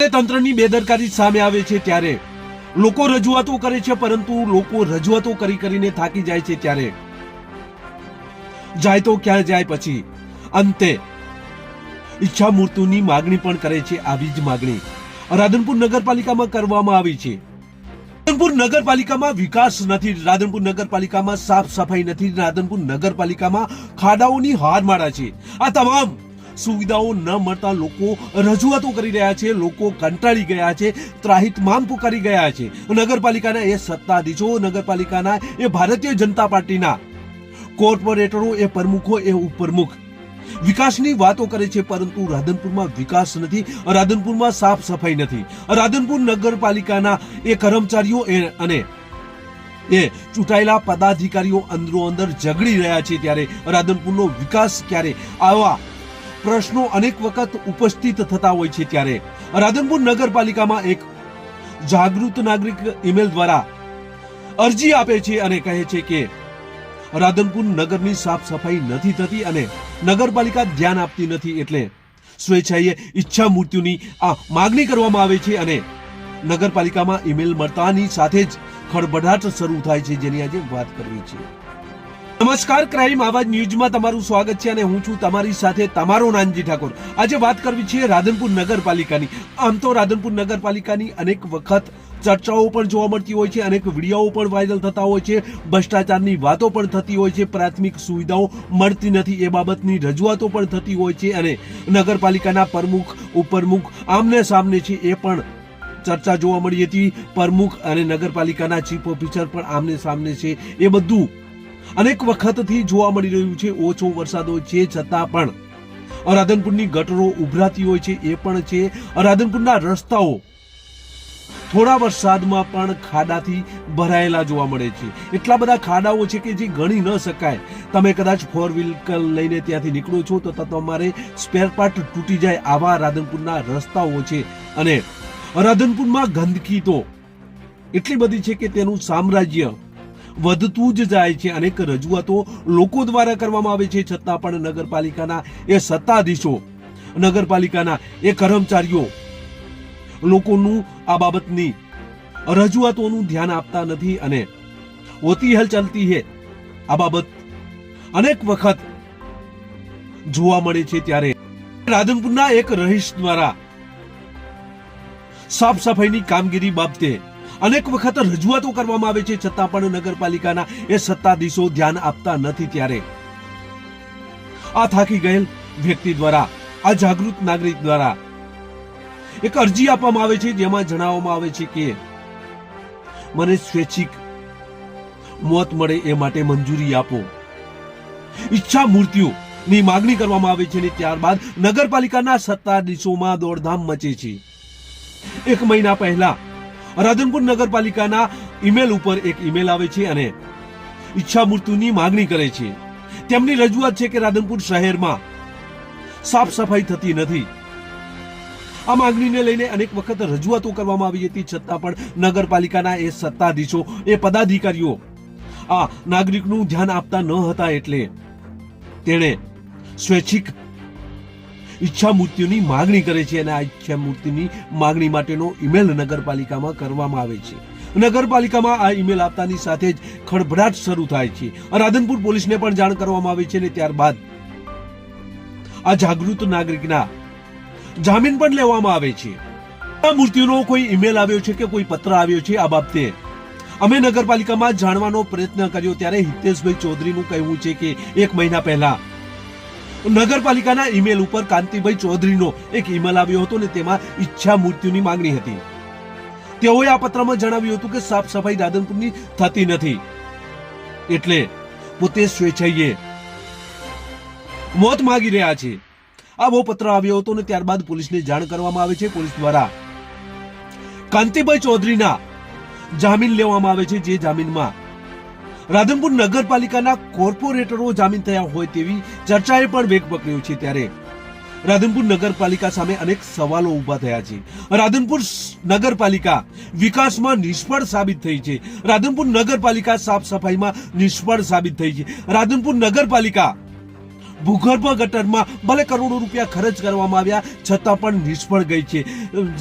તંત્રની બેદરકારી સામે આવે છે ત્યારે. લોકો રજૂઆતો કરે છે, પરંતુ લોકો રજૂઆતો કરી કરીને થાકી જાય છે ત્યારે. જાય તો ક્યાં જાય પછી? અંતે ઈચ્છા મૃત્યુની માગણી પણ કરે છે આવી જ માગણી. રાધનપુર નગરપાલિકામાં કરવામાં આવી છે. રાધનપુર નગરપાલિકામાં વિકાસ નથી, રાધનપુર નગરપાલિકામાં સાફ સફાઈ નથી, રાધનપુર નગરપાલિકામાં ખાડાઓની હારમાળા છે. આ તમામ સુવિધાઓ ન મળતા લોકો રજૂઆતો કરી રહ્યા છે, લોકો કંટાળી ગયા છે ત્રાહિતમામ પુકારી ગયા છે. નગરપાલિકાના એ સત્તાધીશો, નગરપાલિકાના એ ભારતીય જનતા પાર્ટીના કોર્પોરેટરો એ પ્રમુખો એ ઉપપ્રમુખ. વિકાસની વાતો કરે છે, પરંતુ રાધનપુરમાં વિકાસ નથી, રાધનપુરમાં સાફ સફાઈ નથી. રાધનપુર નગરપાલિકાના એ કર્મચારીઓ એ અને એ ચૂંટાયેલા પદાધિકારીઓ અંદરો અંદર ઝઘડી રહ્યા છે ત્યારે રાધનપુરનો વિકાસ ક્યારે આવા પ્રશ્નો અનેક વખત ઉપસ્થિત થતા હોય છે ત્યારે રાધનપુર નગરપાલિકામાં એક જાગૃત નાગરિક ઈમેલ દ્વારા અરજી આપે છે અને કહે છે કે રાધનપુર નગરની સાફ સફાઈ નથી થતી અને નગરપાલિકા ધ્યાન આપતી નથી એટલે સ્વેચ્છાએ ઈચ્છા મૃત્યુની આ માગણી કરવામાં આવે છે અને નગરપાલિકામાં ઈમેલ મળતાની સાથે જ ખળભળાટ શરૂ થાય છે જેની આજે વાત કરવી છે. નમસ્કાર, ક્રાઇમ આવાજ ન્યૂઝમાં તમારું સ્વાગત છે અને હું છું તમારી સાથે તમારો નાનજી ઠાકોર. આજે વાત કરવી છે રાધનપુર નગરપાલિકાની. આમ તો રાધનપુર નગરપાલિકાની અનેક વખત ચર્ચાઓ પણ જોવા મળતી હોય છે, અનેક વીડિયો પણ વાયરલ થતા હોય છે, ભ્રષ્ટાચારની વાતો પણ થતી હોય છે, પ્રાથમિક સુવિધાઓ મળતી નથી એ બાબતની રજૂઆતો પણ થતી હોય છે અને નગરપાલિકાના પ્રમુખ, ઉપપ્રમુખ, આમને સામને છે એ પણ ચર્ચા જોવા મળી હતી. પ્રમુખ અને નગરપાલિકાના ચીફ ઓફિસર પણ આમને સામને છે એ બધું અનેક વખતથી જોવા મળી રહ્યું છે ઓછો વરસાદ હોય છે છતાં પણ. અરાધનપુરની ગટરો ઉભરાતી હોય છે એ પણ છે અરાધનપુરના રસ્તાઓ. થોડા વરસાદમાં પણ ખાડાથી ભરાયેલા જોવા મળે છે. એટલા બધા ખાડાઓ છે કે જે ગણી ન શકાય. તમે કદાચ ફોર વ્હીકલ લઈને ત્યાંથી નીકળો છો તો તમારે સ્પેર પાર્ટ તૂટી જાય આવા રાધનપુરના રસ્તાઓ છે. અને રાધનપુરમાં ગંદકી તો એટલી બધી છે કે તેનું સામ્રાજ્ય વધતું જ જાય છે. અનેક રજૂઆતો લોકો દ્વારા કરવામાં આવે છે. છતાં પણ નગરપાલિકાના એ સત્તાધીશો, નગરપાલિકાના એ કર્મચારીઓ લોકોનું આ બાબતની રજૂઆતોનું ધ્યાન આપતા નથી અને હોતી હલ ચાલતી હે. આ બાબત અનેક વખત જોવા મળે છે ત્યારે. રાધનપુરના એક રહીશ દ્વારા સાફ સફાઈની કામગીરી બાબતે અનેક વખત રજૂઆતો કરવામાં આવે છે, છતાં પણ નગરપાલિકાના એ સત્તાધીશો ધ્યાન આપતા નથી ત્યારે. આ થાકી ગયેલ વ્યક્તિ દ્વારા આ જાગૃત નાગરિક દ્વારા એક અરજી આપવામાં આવે છે, જેમાં જણાવવામાં આવે છે કે, મને સ્વૈચ્છિક મોત મળે એ માટે મંજૂરી આપો. ઈચ્છા મૂર્તિઓ ની માગણી કરવામાં આવે છે અને ત્યારબાદ નગરપાલિકાના સત્તાધીશોમાં દોડધામ મચે છે. એક મહિના પહેલા રાધનપુર નગરપાલિકાના ઈમેલ ઉપર એક ઈમેલ આવે છે અને ઈચ્છા મૃત્યુની માગણી કરે છે. તેમની રજૂઆત છે કે રાધનપુર શહેરમાં સાફ સફાઈ થતી નથી. આ માગણીને લઈને અનેક વખત રજૂઆતો કરવામાં આવી હતી, છતાં પણ નગરપાલિકાના એ સત્તાધીશો, એ પદાધિકારીઓ આ નાગરિકનું ધ્યાન આપતા ન હતા એટલે તેણે સ્વૈચ્છિક ઈચ્છા મૃત્યુની માગણી કરે છે અને આ ઈચ્છા મૃત્યુની માગણી માટેનો ઈમેલ નગરપાલિકામાં કરવામાં આવે છે. નગરપાલિકામાં આ ઈમેલ આપતાની સાથે જ ખળભળાટ શરૂ થાય છે. રાધનપુર પોલીસને પણ જાણ કરવામાં આવે છે અને ત્યારબાદ આ જાગૃત નાગરિકના જામીન પણ લેવામાં આવે છે. આ મૃત્યુનો કોઈ ઈમેલ આવ્યો છે કે કોઈ પત્ર આવ્યો છે? આ બાબતે અમે નગરપાલિકામાં જાણવાનો પ્રયત્ન કર્યો ત્યારે હિતેશભાઈ ચૌધરીનું કહેવું છે કે એક મહિના પહેલા નગરપાલિકાના ઈમેલ ઉપર કાંતિભાઈ ચૌધરીનો એક ઈમેલ આવ્યો હતો ને તેમાં ઈચ્છા મૃત્યુની માંગણી હતી. તેઓએ આ પત્રમાં જણાવ્યું હતું કે સાફ સફાઈ રાધનપુરની થતી નથી. એટલે પોતે સ્વેચ્છાએ મોત માગી રહ્યા છે. આવો પત્ર આવ્યો હતો ને ત્યારબાદ પોલીસને જાણ કરવામાં આવે છે. પોલીસ દ્વારા કાંતિભાઈ ચૌધરીના જામીન લેવામાં આવે છે, જે જામીનમાં રાધનપુર નગરપાલિકાના કોર્પોરેટરો જામીન થયા હોય તેવી ચર્ચાએ પણ વેગ પકડ્યો છે ત્યારે. રાધનપુર નગરપાલિકા સામે અનેક સવાલો ઊભા થયા છે. રાધનપુર નગરપાલિકા વિકાસમાં નિષ્ફળ સાબિત થઈ છે. રાધનપુર નગરપાલિકા સાફ સફાઈમાં નિષ્ફળ સાબિત થઈ છે. રાધનપુર નગરપાલિકા ભૂગર્ભ ગટરમાં ભલે કરોડો રૂપિયા ખર્ચ કરવામાં આવ્યા, છતાં પણ નિષ્ફળ ગઈ છે.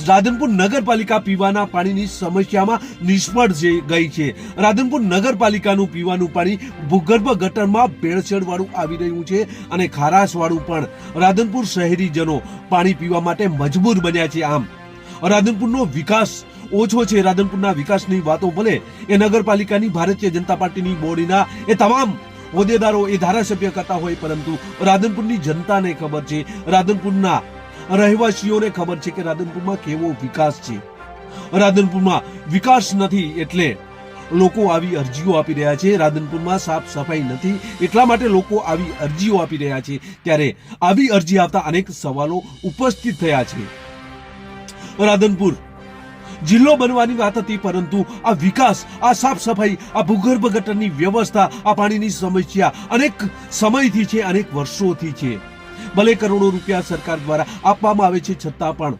રાધનપુર નગરપાલિકા પીવાના પાણીની સમસ્યામાં નિષ્ફળ ગઈ છે. રાધનપુર નગરપાલિકાનું પીવાનું પાણી ભૂગર્ભ ગટરમાં ભેળસેળવાળું આવી રહ્યું છે અને ખારાશવાળું પણ. રાધનપુર શહેરીજનો પાણી પીવા માટે મજબૂર બન્યા છે આમ. રાધનપુરનો વિકાસ ઓછો છે. રાધનપુરના વિકાસની વાતો ભલે એ નગરપાલિકાની ભારતીય જનતા પાર્ટીની બોડીના એ તમામ હોદ્દેદારો એ ધારાસભ્ય કરતા હોય, પરંતુ રાધનપુરની જનતાને ખબર છે, રાધનપુરના રહેવાસીઓને ખબર છે કે રાધનપુરમાં કેવો વિકાસ છે. રાધનપુરમાં વિકાસ નથી એટલે લોકો આવી અરજીઓ આપી રહ્યા છે. રાધનપુરમાં સાફ સફાઈ નથી એટલા માટે લોકો આવી અરજીઓ આપી રહ્યા છે. ત્યારે આવી અરજી આવતા અનેક સવાલો ઉપસ્થિત થયા છે. રાધનપુર જિલ્લો બનવાની વાત હતી, પરંતુ આ વિકાસ, આ સાફ સફાઈ, આ ભૂગર્ભ ગટરની વ્યવસ્થા, આ પાણીની સમસ્યા અનેક સમયથી છે, અનેક વર્ષોથી છે. ભલે કરોડો રૂપિયા સરકાર દ્વારા આપવામાં આવે છે, છતાં પણ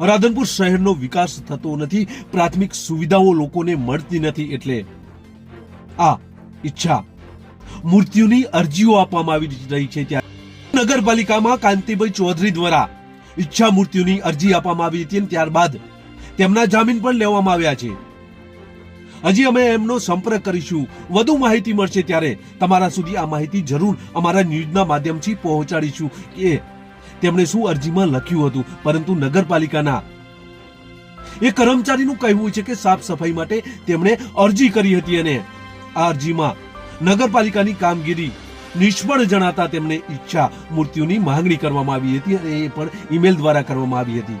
રાધનપુર શહેરનો વિકાસ થતો નથી, પ્રાથમિક સુવિધાઓ લોકોને મળતી નથી એટલે આ ઈચ્છા મૂર્તિઓની અરજીઓ આપવામાં આવી રહી છે ત્યાં નગરપાલિકામાં કાંતિભાઈ ચૌધરી દ્વારા ઈચ્છા મૂર્તિઓની અરજી આપવામાં આવી હતી ત્યારબાદ તેમના જામીન પણ લેવામાં આવ્યા છે. હજી અમે એમનો સંપર્ક કરીશું. વધુ માહિતી મળશે ત્યારે તમારા સુધી આ માહિતી જરૂર અમારા ન્યૂઝના માધ્યમથી પહોંચાડીશું કે તેમણે શું અરજીમાં લખ્યું હતું. પરંતુ નગરપાલિકાના એ કર્મચારીનું કહેવું છે કે સાફ સફાઈ માટે તેમણે અરજી કરી હતી અને આ અરજીમાં નગરપાલિકાની કામગીરી નિષ્ફળ જણાતા તેમણે ઈચ્છા મૂર્તિઓની માંગણી કરવામાં આવી હતી અને એ પણ ઈમેલ દ્વારા કરવામાં આવી હતી.